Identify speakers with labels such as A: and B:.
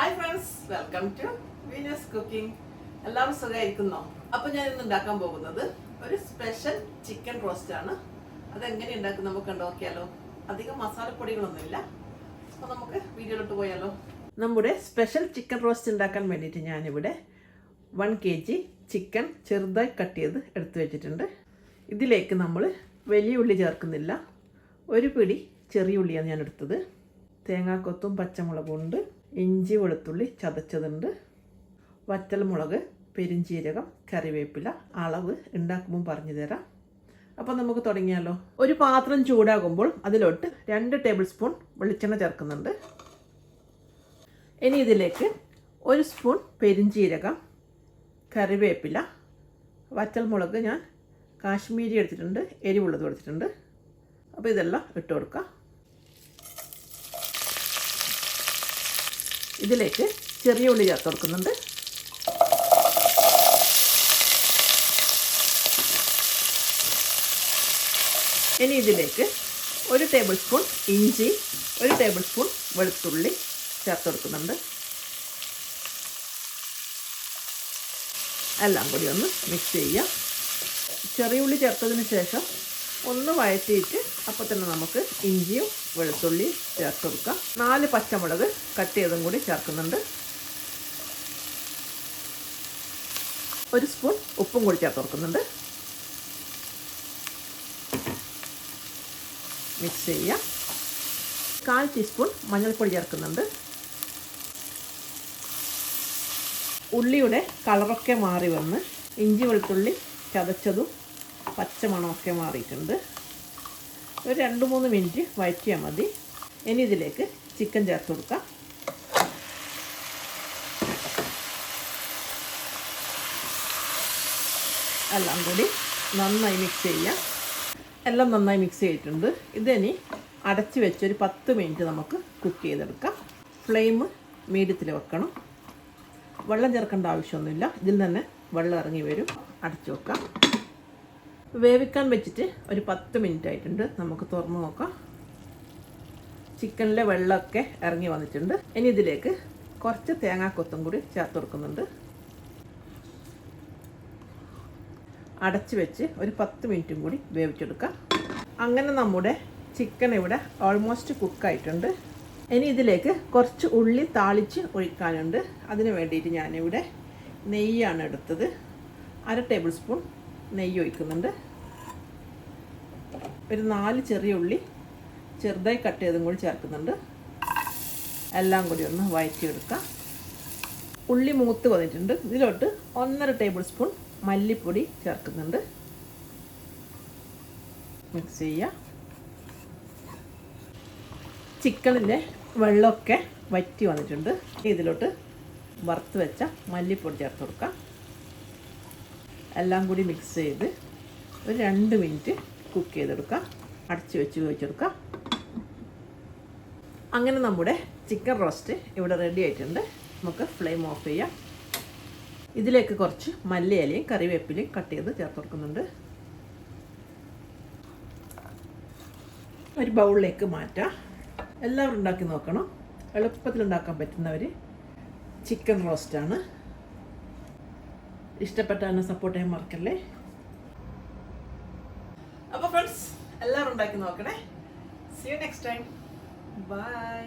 A: Hi friends welcome to Veena's cooking എല്ലാവരും സുഖമായിരിക്കുന്നോ? അപ്പൊ ഞാൻ ഇന്ന് ഉണ്ടാക്കാൻ പോകുന്നത് ഒരു സ്പെഷ്യൽ ചിക്കൻ റോസ്റ്റ് ആണ്. അതെങ്ങനെ ഉണ്ടാക്കും നമുക്ക് നോക്കിയാലോ. അധികം മസാലപ്പൊടികളൊന്നുമില്ല. അപ്പൊ നമുക്ക് വീഡിയോയിലോട്ട് പോയാലോ. നമ്മുടെ സ്പെഷ്യൽ ചിക്കൻ റോസ്റ്റ് ഉണ്ടാക്കാൻ വേണ്ടിയിട്ട് ഞാനിവിടെ വൺ കെ ജി ചിക്കൻ ചെറുതായി കട്ട് ചെയ്ത് എടുത്തു വെച്ചിട്ടുണ്ട്. ഇതിലേക്ക് നമ്മൾ വലിയ ഉള്ളി ചേർക്കുന്നില്ല. ഒരു പിടി ചെറിയ ഉള്ളിയാണ് ഞാൻ എടുത്തത്. തേങ്ങാക്കൊത്തും പച്ചമുളകും ഉണ്ട്. ഇഞ്ചി വെളുത്തുള്ളി ചതച്ചതുണ്ട്. വറ്റൽമുളക് പെരിഞ്ചീരകം കറിവേപ്പില അളവ് ഉണ്ടാക്കുമ്പോൾ പറഞ്ഞു തരാം. അപ്പോൾ നമുക്ക് തുടങ്ങിയാലോ. ഒരു പാത്രം ചൂടാകുമ്പോൾ അതിലോട്ട് രണ്ട് ടേബിൾ സ്പൂൺ വെളിച്ചെണ്ണ ചേർക്കുന്നുണ്ട്. ഇനി ഇതിലേക്ക് ഒരു സ്പൂൺ പെരിഞ്ചീരകം കറിവേപ്പില വറ്റൽമുളക് ഞാൻ കാശ്മീരി എടുത്തിട്ടുണ്ട് എരിവുള്ളത് എടുത്തിട്ടുണ്ട്. അപ്പോൾ ഇതെല്ലാം ഇട്ട് കൊടുക്കാം. ഇതിലേക്ക് ചെറിയ ഉള്ളി ചേർത്ത് കൊടുക്കുന്നുണ്ട്. ഇനി ഇതിലേക്ക് ഒരു ടേബിൾ സ്പൂൺ ഇഞ്ചി ഒരു ടേബിൾ സ്പൂൺ വെളുത്തുള്ളി ചേർത്ത് കൊടുക്കുന്നുണ്ട്. എല്ലാം കൂടി ഒന്ന് മിക്സ് ചെയ്യാം. ചെറിയ ഉള്ളി ചേർത്തതിന് ശേഷം ഒന്ന് വഴറ്റിയിട്ട് അപ്പോൾ തന്നെ നമുക്ക് ഇഞ്ചിയും വെളുത്തുള്ളിയും ചേർത്ത് കൊടുക്കാം. നാല് പച്ചമുളക് കട്ട് ചെയ്തും കൂടി ചേർക്കുന്നുണ്ട്. ഒരു സ്പൂൺ ഉപ്പും കൂടി ചേർത്ത് കൊടുക്കുന്നുണ്ട്. മിക്സ് ചെയ്യാം. കാൽ ടീസ്പൂൺ മഞ്ഞൾപ്പൊടി ചേർക്കുന്നുണ്ട്. ഉള്ളിയുടെ കളറൊക്കെ മാറി വന്ന് ഇഞ്ചി വെളുത്തുള്ളി ചതച്ചതും പച്ചമണമൊക്കെ മാറിയിട്ടുണ്ട്. ഒരു രണ്ട് മൂന്ന് മിനിറ്റ് വഴറ്റിയാൽ മതി. ഇനി ഇതിലേക്ക് ചിക്കൻ ചേർത്ത് കൊടുക്കാം. എല്ലാം കൂടി നന്നായി മിക്സ് ചെയ്യാം. എല്ലാം നന്നായി മിക്സ് ചെയ്തിട്ടുണ്ട്. ഇതിനി അടച്ച് വെച്ചൊരു പത്ത് മിനിറ്റ് നമുക്ക് കുക്ക് ചെയ്തെടുക്കാം. ഫ്ലെയിം മീഡിയത്തിൽ വെക്കണം. വെള്ളം ചേർക്കേണ്ട ആവശ്യമൊന്നുമില്ല. ഇതിൽ തന്നെ വെള്ളം ഇറങ്ങി വരും. അടച്ചു വെക്കാം. വേവിക്കാൻ വെച്ചിട്ട് ഒരു പത്ത് മിനിറ്റ് ആയിട്ടുണ്ട്. നമുക്ക് തുറന്ന് നോക്കാം. ചിക്കനിലെ വെള്ളമൊക്കെ ഇറങ്ങി വന്നിട്ടുണ്ട്. ഇനി ഇതിലേക്ക് കുറച്ച് തേങ്ങാക്കൊത്തും കൂടി ചേർത്ത് കൊടുക്കുന്നുണ്ട്. അടച്ച് വെച്ച് ഒരു പത്ത് മിനിറ്റും കൂടി വേവിച്ചെടുക്കാം. അങ്ങനെ നമ്മുടെ ചിക്കൻ ഇവിടെ ഓൾമോസ്റ്റ് കുക്കായിട്ടുണ്ട് ഇനി ഇതിലേക്ക് കുറച്ച് ഉള്ളി താളിച്ച് ഒഴിക്കാനുണ്ട്. അതിന് വേണ്ടിയിട്ട് ഞാനിവിടെ നെയ്യാണ് എടുത്തത്. അര ടേബിൾ സ്പൂൺ നെയ്യ് ഒഴിക്കുന്നുണ്ട് ഒരു നാല് ചെറിയ ഉള്ളി ചെറുതായി കട്ട് ചെയ്തും കൂടി ചേർക്കുന്നുണ്ട്. എല്ലാം കൂടി ഒന്ന് വഴറ്റിയെടുക്കാം ഉള്ളി മൂത്ത് വന്നിട്ടുണ്ട്. ഇതിലോട്ട് ഒന്നര ടേബിൾ സ്പൂൺ മല്ലിപ്പൊടി ചേർക്കുന്നുണ്ട്. മിക്സ് ചെയ്യുക. ചിക്കണിന്റെ വെള്ളമൊക്കെ വറ്റി വന്നിട്ടുണ്ട്. ഇതിലോട്ട് വറുത്ത് വെച്ച മല്ലിപ്പൊടി ചേർത്ത് കൊടുക്കാം. എല്ലാം കൂടി മിക്സ് ചെയ്ത് ഒരു രണ്ട് മിനിറ്റ് കുക്ക് ചെയ്തെടുക്കാം. അടച്ച് വെച്ച് വെച്ചെടുക്കാം അങ്ങനെ നമ്മുടെ ചിക്കൻ റോസ്റ്റ് ഇവിടെ റെഡി ആയിട്ടുണ്ട്. നമുക്ക് ഫ്ലെയിം ഓഫ് ചെയ്യാം. ഇതിലേക്ക് കുറച്ച് മല്ലിയിലയും കറിവേപ്പിലയും കട്ട് ചെയ്ത് ചേർത്ത് കൊടുക്കുന്നുണ്ട്. ഒരു ബൗളിലേക്ക് മാറ്റാം. എല്ലാവരും ഉണ്ടാക്കി നോക്കണം. എളുപ്പത്തിൽ ഉണ്ടാക്കാൻ ഒരു ചിക്കൻ റോസ്റ്റാണ് ഇഷ്ടപ്പെട്ടാലും സപ്പോർട്ട് ചെയ്യാൻ മറക്കല്ലേ? അപ്പോൾ ഫ്രണ്ട്സ് എല്ലാവരും ഉണ്ടാക്കി നോക്കണേ. See you next time bye